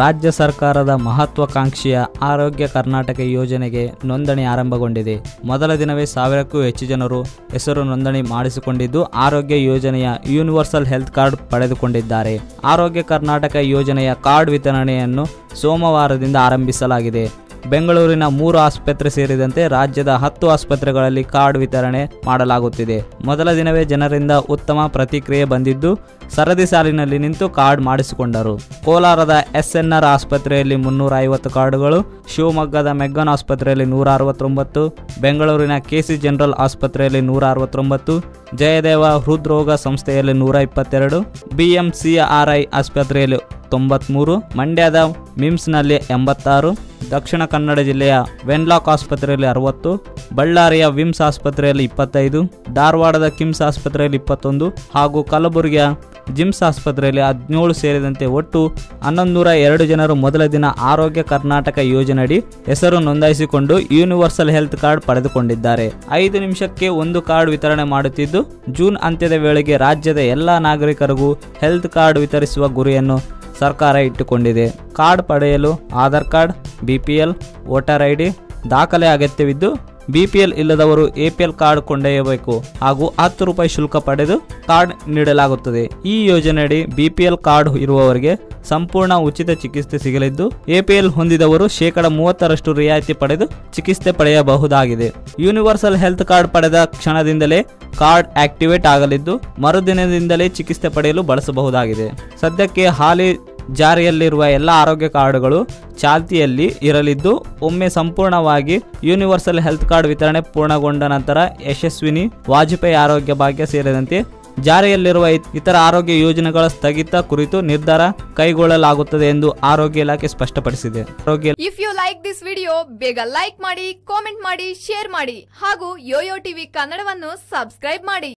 ರಾಜ್ಯ ಸರ್ಕಾರದ ಮಹತ್ವಾಕಾಂಕ್ಷೆಯ ಆರೋಗ್ಯ ಕರ್ನಾಟಕ ಯೋಜನೆಗೆ ನೋಂದಣಿ ಆರಂಭಗೊಂಡಿದೆ. ಮೊದಲ ದಿನವೇ ಸಾವಿರಕ್ಕೂ ಹೆಚ್ಚು ಜನರು ಹೆಸರು ನೋಂದಣಿ ಮಾಡಿಸಿಕೊಂಡಿದ್ದು, ಆರೋಗ್ಯ ಯೋಜನೆಯ ಯೂನಿವರ್ಸಲ್ ಹೆಲ್ತ್ ಕಾರ್ಡ್ ಪಡೆದುಕೊಂಡಿದ್ದಾರೆ. ಆರೋಗ್ಯ ಕರ್ನಾಟಕ ಯೋಜನೆಯ ಕಾರ್ಡ್ ವಿತರಣೆಯನ್ನು ಸೋಮವಾರದಿಂದ ಆರಂಭಿಸಲಾಗಿದೆ. ಬೆಂಗಳೂರಿನ ಮೂರು ಆಸ್ಪತ್ರೆ ಸೇರಿದಂತೆ ರಾಜ್ಯದ ಹತ್ತು ಆಸ್ಪತ್ರೆಗಳಲ್ಲಿ ಕಾರ್ಡ್ ವಿತರಣೆ ಮಾಡಲಾಗುತ್ತಿದೆ. ಮೊದಲ ದಿನವೇ ಜನರಿಂದ ಉತ್ತಮ ಪ್ರತಿಕ್ರಿಯೆ ಬಂದಿದ್ದು, ಸರದಿ ಸಾಲಿನಲ್ಲಿ ನಿಂತು ಕಾರ್ಡ್ ಮಾಡಿಸಿಕೊಂಡರು. ಕೋಲಾರದ ಎಸ್ಎನ್ಆರ್ ಆಸ್ಪತ್ರೆಯಲ್ಲಿ ಮುನ್ನೂರ ಐವತ್ತು ಕಾರ್ಡುಗಳು, ಶಿವಮೊಗ್ಗದ ಮೆಗ್ಗನ್ ಆಸ್ಪತ್ರೆಯಲ್ಲಿ ನೂರ ಅರವತ್ತೊಂಬತ್ತು ಬೆಂಗಳೂರಿನ ಕೆಸಿ ಜನರಲ್ ಆಸ್ಪತ್ರೆಯಲ್ಲಿ ನೂರ ಅರವತ್ತೊಂಬತ್ತು ಜಯದೇವ ಹೃದ್ರೋಗ ಸಂಸ್ಥೆಯಲ್ಲಿ ನೂರ ಇಪ್ಪತ್ತೆರಡು ಬಿಎಂಸಿಆರ್ಐ ಆಸ್ಪತ್ರೆಯಲ್ಲಿ ತೊಂಬತ್ಮೂರು, ಮಂಡ್ಯದ ಮಿಮ್ಸ್ನಲ್ಲಿ ಎಂಬತ್ತಾರು, ದಕ್ಷಿಣ ಕನ್ನಡ ಜಿಲ್ಲೆಯ ವೆನ್ಲಾಕ್ ಆಸ್ಪತ್ರೆಯಲ್ಲಿ ಅರವತ್ತು, ಬಳ್ಳಾರಿಯ ವಿಮ್ಸ್ ಆಸ್ಪತ್ರೆಯಲ್ಲಿ ಇಪ್ಪತ್ತೈದು, ಧಾರವಾಡದ ಕಿಮ್ಸ್ ಆಸ್ಪತ್ರೆಯಲ್ಲಿ ಇಪ್ಪತ್ತೊಂದು ಹಾಗೂ ಕಲಬುರಗಿಯ ಜಿಮ್ಸ್ ಆಸ್ಪತ್ರೆಯಲ್ಲಿ ಹದಿನೇಳು ಸೇರಿದಂತೆ ಒಟ್ಟು ಹನ್ನೊಂದು ಎರಡು ಜನರು ಮೊದಲ ದಿನ ಆರೋಗ್ಯ ಕರ್ನಾಟಕ ಯೋಜನೆಯಡಿ ಹೆಸರು ನೋಂದಾಯಿಸಿಕೊಂಡು ಯೂನಿವರ್ಸಲ್ ಹೆಲ್ತ್ ಕಾರ್ಡ್ ಪಡೆದುಕೊಂಡಿದ್ದಾರೆ. ಐದು ನಿಮಿಷಕ್ಕೆ ಒಂದು ಕಾರ್ಡ್ ವಿತರಣೆ ಮಾಡುತ್ತಿದ್ದು, ಜೂನ್ ಅಂತ್ಯದ ವೇಳೆಗೆ ರಾಜ್ಯದ ಎಲ್ಲಾ ನಾಗರಿಕರಿಗೂ ಹೆಲ್ತ್ ಕಾರ್ಡ್ ವಿತರಿಸುವ ಗುರಿಯನ್ನು ಸರ್ಕಾರ ಇಟ್ಟುಕೊಂಡಿದೆ. ಕಾರ್ಡ್ ಪಡೆಯಲು Aadhaar card BPL voter ID ದಾಖಲೆ ಅಗತ್ಯವಿದ್ದು ಬಿಪಿಎಲ್ ಇಲ್ಲದವರು ಎಪಿಎಲ್ ಕಾರ್ಡ್ ಕೊಂಡೊಯ್ಯಬೇಕು ಹಾಗೂ ಹತ್ತು ರೂಪಾಯಿ ಶುಲ್ಕ ಪಡೆದು ಕಾರ್ಡ್ ನೀಡಲಾಗುತ್ತದೆ. ಈ ಯೋಜನೆಯಡಿ ಬಿಪಿಎಲ್ ಕಾರ್ಡ್ ಇರುವವರಿಗೆ ಸಂಪೂರ್ಣ ಉಚಿತ ಚಿಕಿತ್ಸೆ ಸಿಗಲಿದ್ದು ಎಪಿಎಲ್ ಹೊಂದಿದವರು ಶೇಕಡ ಮೂವತ್ತರಷ್ಟು ರಿಯಾಯಿತಿ ಪಡೆದು ಚಿಕಿತ್ಸೆ ಪಡೆಯಬಹುದಾಗಿದೆ. ಯೂನಿವರ್ಸಲ್ ಹೆಲ್ತ್ ಕಾರ್ಡ್ ಪಡೆದ ಕ್ಷಣದಿಂದಲೇ ಕಾರ್ಡ್ ಆಕ್ಟಿವೇಟ್ ಆಗಲಿದ್ದು, ಮರುದಿನದಿಂದಲೇ ಚಿಕಿತ್ಸೆ ಪಡೆಯಲು ಬಳಸಬಹುದಾಗಿದೆ. ಸದ್ಯಕ್ಕೆ ಹಾಲಿ ಜಾರಿಯಲ್ಲಿರುವ ಎಲ್ಲ ಆರೋಗ್ಯ ಕಾರ್ಡ್ಗಳು ಚಾಲ್ತಿಯಲ್ಲಿ ಇರಲಿದ್ದು, ಒಮ್ಮೆ ಸಂಪೂರ್ಣವಾಗಿ ಯೂನಿವರ್ಸಲ್ ಹೆಲ್ತ್ ಕಾರ್ಡ್ ವಿತರಣೆ ಪೂರ್ಣಗೊಂಡ ನಂತರ ಯಶಸ್ವಿನಿ ವಾಜಪೇಯಿ ಆರೋಗ್ಯ ಭಾಗ್ಯ ಸೇರಿದಂತೆ ಜಾರಿಯಲ್ಲಿರುವ ಇತರ ಆರೋಗ್ಯ ಯೋಜನೆಗಳ ಸ್ಥಗಿತ ಕುರಿತು ನಿರ್ಧಾರ ಕೈಗೊಳ್ಳಲಾಗುತ್ತದೆ ಎಂದು ಆರೋಗ್ಯ ಇಲಾಖೆ ಸ್ಪಷ್ಟಪಡಿಸಿದೆ. If you like this video ಬೇಗ ಲೈಕ್ ಮಾಡಿ ಕಾಮೆಂಟ್ ಮಾಡಿ ಶೇರ್ ಮಾಡಿ ಹಾಗೂ ಯೋಯೋ ಟಿವಿ ಕನ್ನಡವನ್ನು ಸಬ್ಸ್ಕ್ರೈಬ್ ಮಾಡಿ.